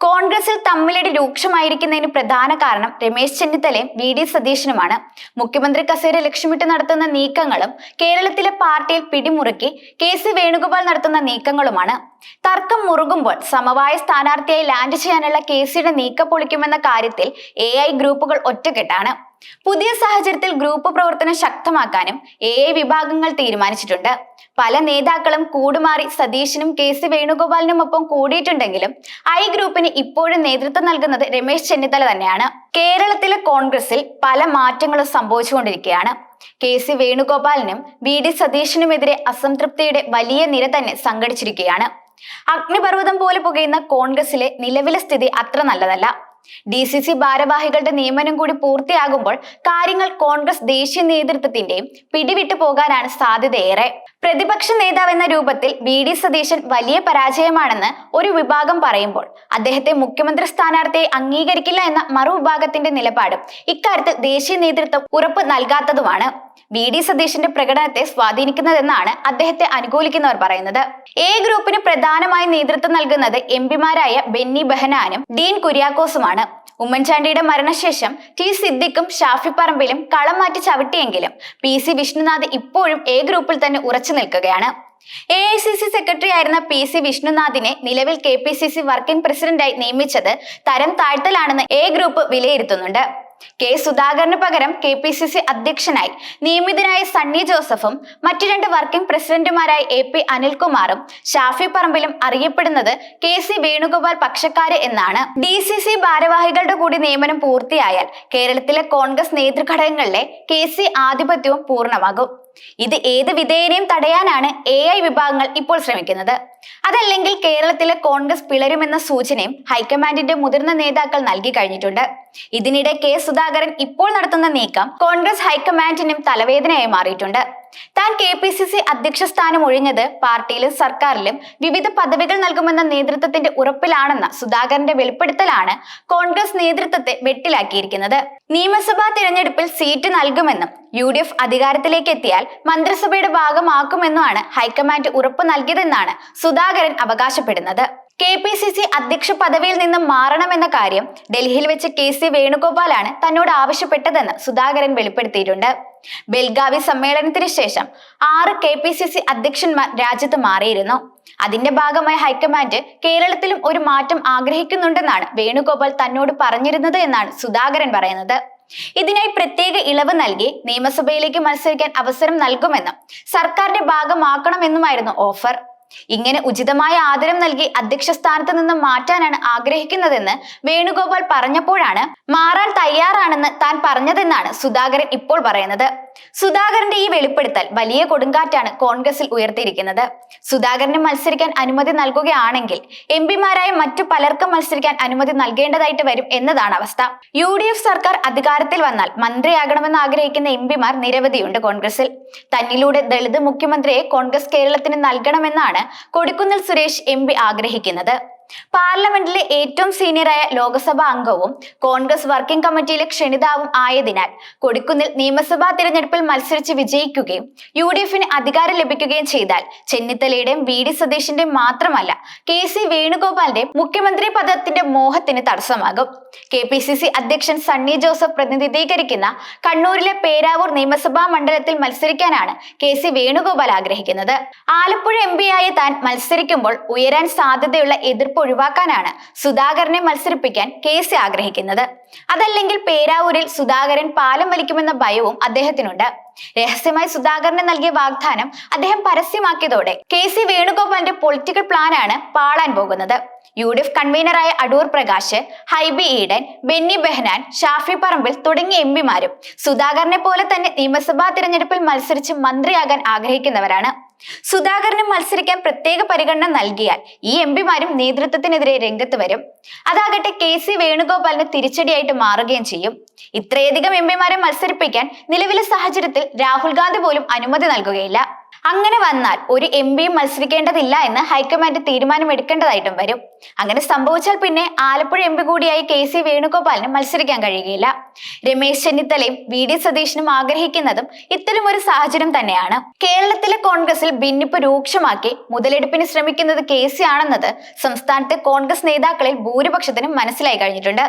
കോൺഗ്രസിൽ തമ്മിലടി രൂക്ഷമായിരിക്കുന്നതിന് പ്രധാന കാരണം രമേശ് ചെന്നിത്തലയും വി ഡി സതീശനുമാണ്. മുഖ്യമന്ത്രി കസേര ലക്ഷ്യമിട്ട് നടത്തുന്ന നീക്കങ്ങളും കേരളത്തിലെ പാർട്ടിയിൽ പിടിമുറുക്കി കെ സി വേണുഗോപാൽ നടത്തുന്ന നീക്കങ്ങളുമാണ്. തർക്കം മുറുകുമ്പോൾ സമവായ സ്ഥാനാർത്ഥിയായി ലാൻഡ് ചെയ്യാനുള്ള കെ സിയുടെ നീക്കം പൊളിക്കുമെന്ന കാര്യത്തിൽ എ ഗ്രൂപ്പുകൾ ഒറ്റക്കെട്ടാണ്. പുതിയ സാഹചര്യത്തിൽ ഗ്രൂപ്പ് പ്രവർത്തനം ശക്തമാക്കാനും എ വിഭാഗങ്ങൾ തീരുമാനിച്ചിട്ടുണ്ട്. പല നേതാക്കളും കൂടുമാറി സതീശനും കെ സി വേണുഗോപാലിനും ഒപ്പം കൂടിയിട്ടുണ്ടെങ്കിലും ഐ ഗ്രൂപ്പിന് ഇപ്പോഴും നേതൃത്വം നൽകുന്നത് രമേശ് ചെന്നിത്തല തന്നെയാണ്. കേരളത്തിലെ കോൺഗ്രസിൽ പല മാറ്റങ്ങളും സംഭവിച്ചുകൊണ്ടിരിക്കുകയാണ്. കെ സി വേണുഗോപാലിനും വി ഡി സതീശനുമെതിരെ അസംതൃപ്തിയുടെ വലിയ നിര തന്നെ സംഘടിച്ചിരിക്കുകയാണ്. അഗ്നിപർവതം പോലെ പുകയുന്ന കോൺഗ്രസിലെ നിലവിലെ സ്ഥിതി അത്ര നല്ലതല്ല. ഡി സി സി ഭാരവാഹികളുടെ നിയമനം കൂടി പൂർത്തിയാകുമ്പോൾ കാര്യങ്ങൾ കോൺഗ്രസ് ദേശീയ നേതൃത്വത്തിന്റെയും പിടിവിട്ടു പോകാനാണ് സാധ്യതയേറെ. പ്രതിപക്ഷ നേതാവ് എന്ന രൂപത്തിൽ വി ഡി സതീശൻ വലിയ പരാജയമാണെന്ന് ഒരു വിഭാഗം പറയുമ്പോൾ അദ്ദേഹത്തെ മുഖ്യമന്ത്രി സ്ഥാനാർത്ഥിയെ അംഗീകരിക്കില്ല എന്ന മറുവിഭാഗത്തിന്റെ നിലപാടും ഇക്കാര്യത്തിൽ ദേശീയ നേതൃത്വം ഉറപ്പ് നൽകാത്തതുമാണ് വി ഡി സതീശന്റെ പ്രകടനത്തെ സ്വാധീനിക്കുന്നതെന്നാണ് അദ്ദേഹത്തെ അനുകൂലിക്കുന്നവർ പറയുന്നത്. എ ഗ്രൂപ്പിന് പ്രധാനമായി നേതൃത്വം നൽകുന്നത് എം പിമാരായ ബെന്നി ബെഹനാനും ഡീൻ കുര്യാക്കോസുമാണ്. ഉമ്മൻചാണ്ടിയുടെ മരണശേഷം ടി സിദ്ദിഖും ഷാഫി പറമ്പിലും കളം മാറ്റി ചവിട്ടിയെങ്കിലും പി സി വിഷ്ണുനാഥ് ഇപ്പോഴും എ ഗ്രൂപ്പിൽ തന്നെ ഉറച്ചു നിൽക്കുകയാണ്. A I C C secretary ആയിരുന്ന പി സി വിഷ്ണുനാഥിനെ നിലവിൽ K P C C working പ്രസിഡന്റായി നിയമിച്ചത് തരം താഴ്ത്തലാണെന്ന് എ ഗ്രൂപ്പ് വിലയിരുത്തുന്നുണ്ട്. കെ സുധാകരന് പകരം കെ പി സി സി അധ്യക്ഷനായി നിയമിതനായ സണ്ണി ജോസഫും മറ്റു രണ്ട് വർക്കിംഗ് പ്രസിഡന്റുമാരായ എ പി അനിൽകുമാറും ഷാഫി പറമ്പിലും അറിയപ്പെടുന്നത് കെ സി വേണുഗോപാൽ പക്ഷക്കാര് എന്നാണ്. ഡി സി സി ഭാരവാഹികളുടെ കൂടി നിയമനം പൂർത്തിയായാൽ കേരളത്തിലെ കോൺഗ്രസ് നേതൃഘടകങ്ങളിലെ കെ സി ആധിപത്യവും പൂർണമാകും. ഇത് ഏത് വിധേയനെയും തടയാനാണ് എ ഐ വിഭാഗങ്ങൾ ഇപ്പോൾ ശ്രമിക്കുന്നത്. അതല്ലെങ്കിൽ കേരളത്തിലെ കോൺഗ്രസ് പിളരുമെന്ന സൂചനയും ഹൈക്കമാൻഡിന്റെ മുതിർന്ന നേതാക്കൾ നൽകി കഴിഞ്ഞിട്ടുണ്ട്. ഇതിനിടെ കെ സുധാകരൻ ഇപ്പോൾ നടത്തുന്ന നീക്കം കോൺഗ്രസ് ഹൈക്കമാൻഡിനും തലവേദനയായി മാറിയിട്ടുണ്ട്. താൻ കെ പി സി സി അധ്യക്ഷ സ്ഥാനം ഒഴിഞ്ഞത് പാർട്ടിയിലും സർക്കാരിലും വിവിധ പദവികൾ നൽകുമെന്ന നേതൃത്വത്തിന്റെ ഉറപ്പിലാണെന്ന സുധാകരന്റെ വെളിപ്പെടുത്തലാണ് കോൺഗ്രസ് നേതൃത്വത്തെ വെട്ടിലാക്കിയിരിക്കുന്നത്. നിയമസഭാ തിരഞ്ഞെടുപ്പിൽ സീറ്റ് നൽകുമെന്നും യു ഡി എഫ് അധികാരത്തിലേക്ക് എത്തിയാൽ മന്ത്രിസഭയുടെ ഭാഗമാക്കുമെന്നുമാണ് ഹൈക്കമാൻഡ് ഉറപ്പ് നൽകിയതെന്നാണ് സുധാകരൻ അവകാശപ്പെടുന്നത്. കെ പി സി സി അധ്യക്ഷ പദവിയിൽ നിന്നും മാറണമെന്ന കാര്യം ഡൽഹിയിൽ വെച്ച് കെ സി വേണുഗോപാലാണ് തന്നോട് ആവശ്യപ്പെട്ടതെന്ന് സുധാകരൻ വെളിപ്പെടുത്തിയിട്ടുണ്ട്. ബെൽഗാവി സമ്മേളനത്തിന് ശേഷം ആറ് കെ പി സി സി അധ്യക്ഷന്മാർ രാജ്യത്ത് മാറിയിരുന്നു. അതിന്റെ ഭാഗമായി ഹൈക്കമാൻഡ് കേരളത്തിലും ഒരു മാറ്റം ആഗ്രഹിക്കുന്നുണ്ടെന്നാണ് വേണുഗോപാൽ തന്നോട് പറഞ്ഞിരുന്നത് എന്നാണ് സുധാകരൻ പറയുന്നത്. ഇതിനായി പ്രത്യേക ഇളവ് നൽകി നിയമസഭയിലേക്ക് മത്സരിക്കാൻ അവസരം നൽകുമെന്നും സർക്കാരിന്റെ ഭാഗമാക്കണമെന്നുമായിരുന്നു ഓഫർ. ഇങ്ങനെ ഉചിതമായ ആദരം നൽകി അധ്യക്ഷ സ്ഥാനത്ത് നിന്ന് മാറ്റാനാണ് ആഗ്രഹിക്കുന്നതെന്ന് വേണുഗോപാൽ പറഞ്ഞപ്പോഴാണ് മാറാൻ തയ്യാറാണെന്ന് താൻ പറഞ്ഞതെന്നാണ് സുധാകരൻ ഇപ്പോൾ പറയുന്നത്. സുധാകരന്റെ ഈ വെളിപ്പെടുത്തൽ വലിയ കൊടുങ്കാറ്റാണ് കോൺഗ്രസിൽ ഉയർത്തിയിരിക്കുന്നത്. സുധാകരന് മത്സരിക്കാൻ അനുമതി നൽകുകയാണെങ്കിൽ എം പിമാരായ മറ്റു പലർക്കും മത്സരിക്കാൻ അനുമതി നൽകേണ്ടതായിട്ട് വരും എന്നതാണ് അവസ്ഥ. യു ഡി എഫ് സർക്കാർ അധികാരത്തിൽ വന്നാൽ മന്ത്രിയാകണമെന്ന് ആഗ്രഹിക്കുന്ന എം പിമാർ നിരവധിയുണ്ട് കോൺഗ്രസിൽ. തന്നിലൂടെ ദളിത് മുഖ്യമന്ത്രിയെ കോൺഗ്രസ് കേരളത്തിന് നൽകണമെന്നാണ് കൊടിക്കുന്നിൽ സുരേഷ് എം ആഗ്രഹിക്കുന്നത്. പാർലമെന്റിലെ ഏറ്റവും സീനിയറായ ലോക്സഭാ അംഗവും കോൺഗ്രസ് വർക്കിംഗ് കമ്മിറ്റിയിലെ ക്ഷണിതാവും ആയതിനാൽ കൊടിക്കുന്നിൽ നിയമസഭാ തിരഞ്ഞെടുപ്പിൽ മത്സരിച്ച് വിജയിക്കുകയും യു ഡി എഫിന് അധികാരം ലഭിക്കുകയും ചെയ്താൽ ചെന്നിത്തലയുടെയും വി ഡി സതീഷിന്റെയും മാത്രമല്ല കെ സി വേണുഗോപാലിന്റെ മുഖ്യമന്ത്രി പദത്തിന്റെ മോഹത്തിന് തടസ്സമാകും. കെ പി സി സി അധ്യക്ഷൻ സണ്ണി ജോസഫ് പ്രതിനിധീകരിക്കുന്ന കണ്ണൂരിലെ പേരാവൂർ നിയമസഭാ മണ്ഡലത്തിൽ മത്സരിക്കാനാണ് കെ സി വേണുഗോപാൽ ആഗ്രഹിക്കുന്നത്. ആലപ്പുഴ എം ആയ താൻ മത്സരിക്കുമ്പോൾ ഉയരാൻ സാധ്യതയുള്ള എതിർപ്പ് ഒഴിവാക്കാനാണ് സുധാകരനെ മത്സരിപ്പിക്കാൻ കെ സി ആഗ്രഹിക്കുന്നത്. അതല്ലെങ്കിൽ പേരാവൂരിൽ സുധാകരൻ പാലം വലിക്കുമെന്ന ഭയവും അദ്ദേഹത്തിനുണ്ട്. രഹസ്യമായി സുധാകരന് നൽകിയ വാഗ്ദാനം അദ്ദേഹം പരസ്യമാക്കിയതോടെ കെ സി വേണുഗോപാലിന്റെ പൊളിറ്റിക്കൽ പ്ലാനാണ് പാളാൻ പോകുന്നത്. യു ഡി എഫ് കൺവീനറായ അടൂർ പ്രകാശ് ഹൈബി ഈഡൻ ബെന്നി ബെഹനാൻ ഷാഫി പറമ്പിൽ തുടങ്ങിയ എം പിമാരും സുധാകരനെ പോലെ തന്നെ നിയമസഭാ തിരഞ്ഞെടുപ്പിൽ മത്സരിച്ച് മന്ത്രിയാകാൻ ആഗ്രഹിക്കുന്നവരാണ്. സുധാകരന് മത്സരിക്കാൻ പ്രത്യേക പരിഗണന നൽകിയാൽ ഈ എം പിമാരും നേതൃത്വത്തിനെതിരെ രംഗത്ത് വരും. അതാകട്ടെ കെ സി വേണുഗോപാലിന് തിരിച്ചടിയായിട്ട് മാറുകയും ചെയ്യും. ഇത്രയധികം എം പിമാരെ മത്സരിപ്പിക്കാൻ നിലവിലെ സാഹചര്യത്തിൽ രാഹുൽ ഗാന്ധി പോലും അനുമതി നൽകുകയില്ല. അങ്ങനെ വന്നാൽ ഒരു എം പിയും മത്സരിക്കേണ്ടതില്ല എന്ന് ഹൈക്കമാൻഡ് തീരുമാനമെടുക്കേണ്ടതായിട്ടും വരും. അങ്ങനെ സംഭവിച്ചാൽ പിന്നെ ആലപ്പുഴ എം പി കൂടിയായി കെ സി വേണുഗോപാലിന് മത്സരിക്കാൻ കഴിയുകയില്ല. രമേശ് ചെന്നിത്തലയും വി ഡി സതീശനും ആഗ്രഹിക്കുന്നതും ഇത്തരം ഒരു സാഹചര്യം തന്നെയാണ്. കേരളത്തിലെ കോൺഗ്രസിൽ ഭിന്നിപ്പ് രൂക്ഷമാക്കി മുതലെടുപ്പിന് ശ്രമിക്കുന്നത് കെ സി ആണെന്നത് സംസ്ഥാനത്തെ കോൺഗ്രസ് നേതാക്കളിൽ ഭൂരിപക്ഷത്തിനും മനസ്സിലായി കഴിഞ്ഞിട്ടുണ്ട്.